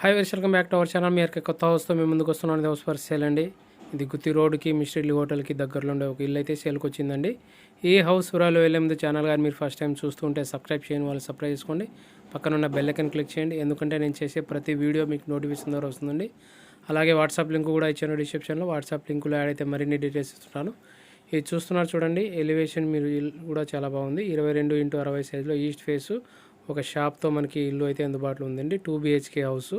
Very welcome back to our channel మీ యొక్క కొత్త హౌస్తో మేము ముందుకు వస్తున్నాను. హౌస్ ఫర్ సేల్ అండి. ఇది గుత్తి రోడ్డుకి మిస్ట్రీ హోటల్కి దగ్గరలో ఉండే ఒక ఇల్లు అయితే సేల్కి వచ్చిందండి. ఈ హౌస్ వివరాలు వెళ్ళే ముందు ఛానల్ గారు మీరు ఫస్ట్ టైం చూస్తుంటే సబ్స్క్రైబ్ చేయండి వాళ్ళు సబ్స్క్రైబ్ చేసుకోండి. పక్కన ఉన్న బెల్ క్లిక్ చేయండి. ఎందుకంటే నేను చేసే ప్రతి వీడియో మీకు నోటిఫికేషన్ ద్వారా వస్తుందండి. అలాగే వాట్సాప్ లింక్ కూడా ఇచ్చాను డిస్క్రిప్షన్లో వాట్సాప్ లింకులో యాడ్ అయితే మరిన్ని డీటెయిల్స్ ఇస్తున్నాను. ఇది చూస్తున్నారు చూడండి. ఎలివేషన్ మీరు ఇల్లు కూడా చాలా బాగుంది. ఇరవై రెండు ఇంటూ అరవై సైజులో ఈస్ట్ ఫేసు ఒక షాప్తో మనకి ఇల్లు అయితే అందుబాటులో ఉందండి. Two BHK house.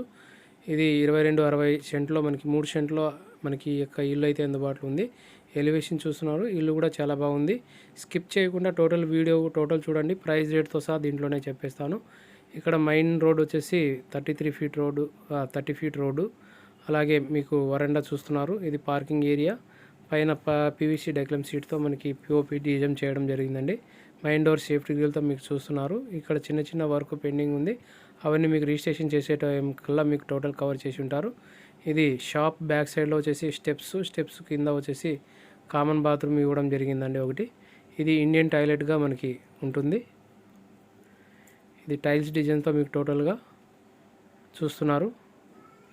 ఇది ఇరవై రెండు అరవై సెంట్లో మనకి మూడు సెంట్లో మనకి యొక్క ఇల్లు అయితే అందుబాటులో ఉంది. ఎలివేషన్ చూస్తున్నారు. ఇల్లు కూడా చాలా బాగుంది. స్కిప్ చేయకుండా టోటల్ వీడియో టోటల్ చూడండి. ప్రైస్ రేట్తో సహా దీంట్లోనే చెప్పేస్తాను. ఇక్కడ మెయిన్ రోడ్ వచ్చేసి thirty three feet road thirty feet road అలాగే మీకు వరండా చూస్తున్నారు. ఇది పార్కింగ్ ఏరియా పైన పీవీసీ డెక్లమ్ సీట్తో మనకి పిఓపి డిజైన్ చేయడం జరిగిందండి. మైండ్ డోర్ సేఫ్టీ గ్రిల్తో మీకు చూస్తున్నారు. ఇక్కడ చిన్న చిన్న వర్క్ పెండింగ్ ఉంది. అవన్నీ మీకు రిజిస్ట్రేషన్ చేసే టైం కల్లా మీకు టోటల్ కవర్ చేసి ఉంటారు. ఇది షాప్ బ్యాక్ సైడ్లో వచ్చేసి స్టెప్స్ స్టెప్స్ కింద వచ్చేసి కామన్ బాత్రూమ్ ఇవ్వడం జరిగిందండి ఒకటి. ఇది ఇండియన్ టాయిలెట్గా మనకి ఉంటుంది. ఇది టైల్స్ డిజైన్తో మీకు టోటల్గా చూస్తున్నారు.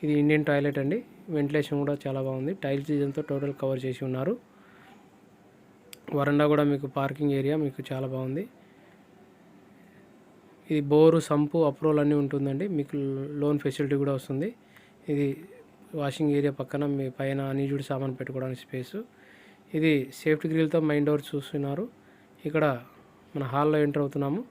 ఇది ఇండియన్ టాయిలెట్ అండి. వెంటిలేషన్ కూడా చాలా బాగుంది. టైల్స్ డిజైన్తో టోటల్ కవర్ చేసి ఉన్నారు. వరండా కూడా మీకు పార్కింగ్ ఏరియా మీకు చాలా బాగుంది. ఇది బోరు సంపు అప్రూవల్ అన్నీ ఉంటుందండి. మీకు లోన్ ఫెసిలిటీ కూడా వస్తుంది. ఇది వాషింగ్ ఏరియా పక్కన మీ పైన అన్యూజుడ్ సామాన్ పెట్టుకోవడానికి స్పేసు. ఇది సేఫ్టీ గ్రిల్తో మైండ్ డోర్ చూస్తున్నారు. ఇక్కడ మన హాల్లో ఎంటర్ అవుతున్నాము.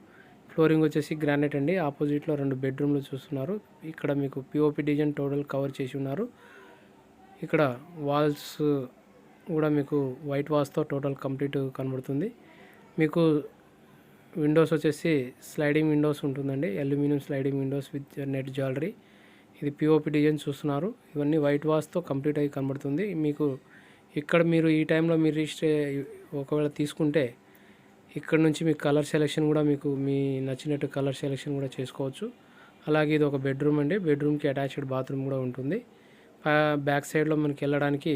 ఫ్లోరింగ్ వచ్చేసి గ్రానైట్ అండి. ఆపోజిట్లో రెండు బెడ్రూమ్లు చూస్తున్నారు. ఇక్కడ మీకు పిఓపి డిజైన్ టోటల్ కవర్ చేసి ఉన్నారు. ఇక్కడ వాల్స్ కూడా మీకు వైట్ వాష్తో టోటల్ కంప్లీట్ కనబడుతుంది. మీకు విండోస్ వచ్చేసి స్లైడింగ్ విండోస్ ఉంటుందండి. Aluminium sliding windows with net jewellery ఇది పిఓపి డిజైన్ చూస్తున్నారు. ఇవన్నీ వైట్ వాష్తో కంప్లీట్ అయ్యి కనబడుతుంది. మీకు ఇక్కడ మీరు ఈ టైంలో మీరు రిజిస్టర్ ఒకవేళ తీసుకుంటే ఇక్కడ నుంచి మీ కలర్ సెలెక్షన్ కూడా మీకు మీ నచ్చినట్టు కలర్ సెలెక్షన్ కూడా చేసుకోవచ్చు. అలాగే ఇది ఒక బెడ్రూమ్ అండి. బెడ్రూమ్కి అటాచ్డ్ బాత్రూమ్ కూడా ఉంటుంది. బ్యాక్ సైడ్లో మనకి వెళ్ళడానికి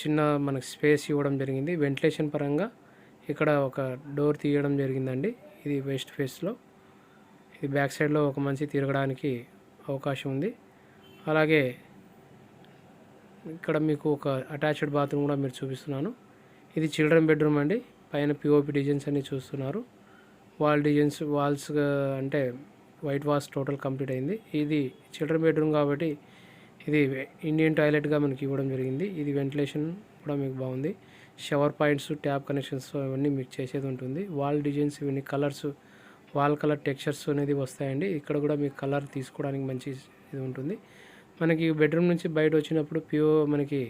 చిన్న మనకు స్పేస్ ఇవ్వడం జరిగింది. వెంటిలేషన్ పరంగా ఇక్కడ ఒక డోర్ తీయడం జరిగిందండి. ఇది వెస్ట్ ఫేస్లో ఇది బ్యాక్ సైడ్లో ఒక మంచి తిరగడానికి అవకాశం ఉంది. అలాగే ఇక్కడ మీకు ఒక అటాచ్డ్ బాత్రూమ్ కూడా మీరు చూపిస్తున్నాను. ఇది చిల్డ్రన్ బెడ్రూమ్ అండి. పైన పిఓపి డిజైన్స్ అన్ని చూస్తున్నారు. వాల్ డిజైన్స్ వాల్స్ అంటే వైట్ వాష్ టోటల్ కంప్లీట్ అయింది. ఇది చిల్డ్రన్ బెడ్రూమ్ కాబట్టి ఇది ఇండియన్ టాయిలెట్గా మనకి ఇవ్వడం జరిగింది. ఇది వెంటిలేషన్ కూడా మీకు బాగుంది. షవర్ పాయింట్స్ ట్యాప్ కనెక్షన్స్ అవన్నీ మీకు చేసేది ఉంటుంది. వాల్ డిజైన్స్ ఇవన్నీ కలర్స్ వాల్ కలర్ టెక్స్చర్స్ అనేది వస్తాయండి. ఇక్కడ కూడా మీకు కలర్ తీసుకోవడానికి మంచి ఇది ఉంటుంది. మనకి బెడ్రూమ్ నుంచి బయట వచ్చినప్పుడు ప్యూర్ మనకి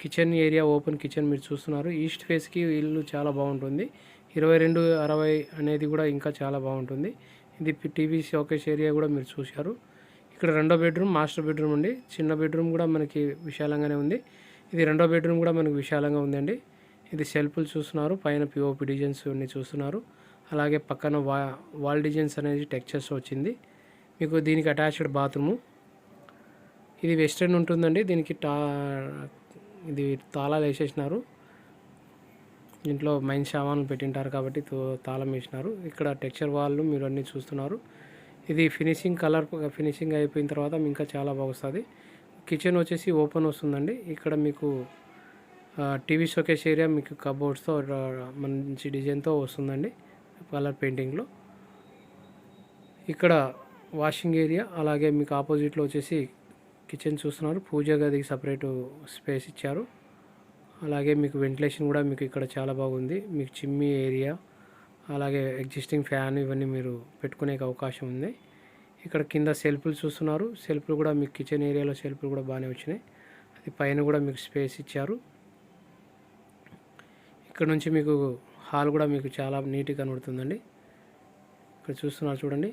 కిచెన్ ఏరియా ఓపెన్ కిచెన్ మీరు చూస్తున్నారు. ఈస్ట్ ఫేస్కి ఇల్లు చాలా బాగుంటుంది. ఇరవై రెండు అరవై అనేది కూడా ఇంకా చాలా బాగుంటుంది. ఇది టీవీ షోకేష్ ఏరియా కూడా మీరు చూశారు. ఇక్కడ రెండో బెడ్రూమ్ మాస్టర్ బెడ్రూమ్ అండి చిన్న బెడ్రూమ్ కూడా మనకి విశాలంగానే ఉంది. ఇది రెండో బెడ్రూమ్ కూడా మనకి విశాలంగా ఉందండి. ఇది సెల్ఫ్లు చూస్తున్నారు. పైన పిఓపి డిజైన్స్ అన్ని చూస్తున్నారు. అలాగే పక్కన వా వాల్ డిజైన్స్ అనేది టెక్చర్స్ వచ్చింది. మీకు దీనికి అటాచ్డ్ బాత్రూము. ఇది వెస్ట్రన్ ఉంటుందండి. దీనికి టా ఇది తాళాలు వేసేసినారు. దీంట్లో మైన్ సామాన్లు పెట్టింటారు కాబట్టి తో- తాళం వేసినారు. ఇక్కడ టెక్చర్ వాళ్ళు మీరు అన్నీ చూస్తున్నారు. ఇది ఫినిషింగ్ కలర్ ఫినిషింగ్ అయిపోయిన తర్వాత ఇంకా చాలా బాగుస్తుంది. కిచెన్ వచ్చేసి ఓపెన్ వస్తుందండి. ఇక్కడ మీకు టీవీ షోకేస్ ఏరియా మీకు కబోర్డ్స్తో మంచి డిజైన్తో వస్తుందండి కలర్ పెయింటింగ్లో. ఇక్కడ వాషింగ్ ఏరియా అలాగే మీకు ఆపోజిట్లో వచ్చేసి కిచెన్ చూస్తున్నారు. పూజ గదికి సపరేట్ స్పేస్ ఇచ్చారు. అలాగే మీకు వెంటిలేషన్ కూడా మీకు ఇక్కడ చాలా బాగుంది. మీకు చిమ్మి ఏరియా అలాగే ఎగ్జిస్టింగ్ ఫ్యాన్ ఇవన్నీ మీరు పెట్టుకునే అవకాశం ఉంది. ఇక్కడ కింద సెల్ఫ్లు చూస్తున్నారు. సెల్ఫ్లు కూడా మీకు కిచెన్ ఏరియాలో సెల్ఫ్లు కూడా బాగానే వచ్చినాయి. అది పైన కూడా మీకు స్పేస్ ఇచ్చారు. ఇక్కడ నుంచి మీకు హాల్ కూడా మీకు చాలా నీట్గా కనబడుతుందండి. ఇక్కడ చూస్తున్నారు చూడండి.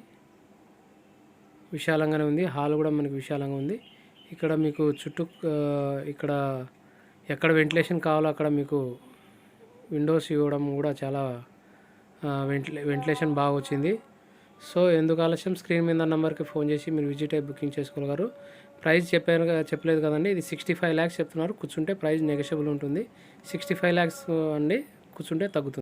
విశాలంగానే ఉంది. హాల్ కూడా మనకి విశాలంగా ఉంది. ఇక్కడ మీకు చుట్టూ ఇక్కడ ఎక్కడ వెంటిలేషన్ కావాలో అక్కడ మీకు విండోస్ ఇవ్వడం కూడా చాలా వెంటిలే వెంటిలేషన్ బాగా వచ్చింది. సో ఎందుకు ఆలస్యం? స్క్రీన్ మీద నెంబర్కి ఫోన్ చేసి మీరు విజిట్ అయ్యి బుకింగ్ చేసుకోగలరు. ప్రైస్ చెప్పాను చెప్పలేదు కదండి. ఇది సిక్స్టీ ఫైవ్ ల్యాక్స్ చెప్తున్నారు. కూర్చుంటే ప్రైస్ నెగోషియబుల్ ఉంటుంది. సిక్స్టీ ఫైవ్ ల్యాక్స్ అండి. కూర్చుంటే తగ్గుతుంది.